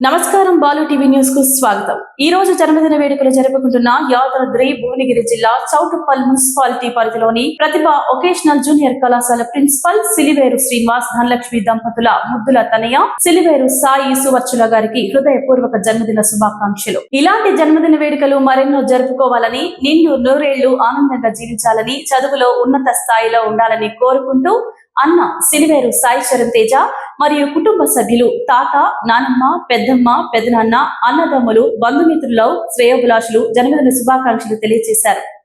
నమస్కారం బాలు టీవీ న్యూస్కు స్వాగతం. ఈ రోజు జన్మదిన వేడుకలు జరుపుకుంటున్న యాదాద్రి భువనగిరి జిల్లా చౌటుప్పల్ మున్సిపాలిటీ పరిధిలోని ప్రతిభ ఒకేషనల్ జూనియర్ కళాశాల ప్రిన్సిపల్ సిలివేరు శ్రీనివాస్ ధనలక్ష్మి దంపతుల ముద్దుల తనయ సిలివేరు సాయి సువర్చుల గారికి హృదయపూర్వక జన్మదిన శుభాకాంక్షలు. ఇలాంటి జన్మదిన వేడుకలు మరెన్నో జరుపుకోవాలని నిండు నూరేళ్ళు ఆనందంగా జీవించాలని చదువులో ఉన్నత స్థాయిలో ఉండాలని కోరుకుంటూ అన్న సిలివేరు సాయి చరణ్ తేజ మరియు కుటుంబ సభ్యులు తాత నానమ్మ పెద్దమ్మ పెదనాన్న అన్నదమ్ములు బంధుమిత్రులు శ్రేయోభిలాషులు జన్మదిన శుభాకాంక్షలు తెలియజేశారు.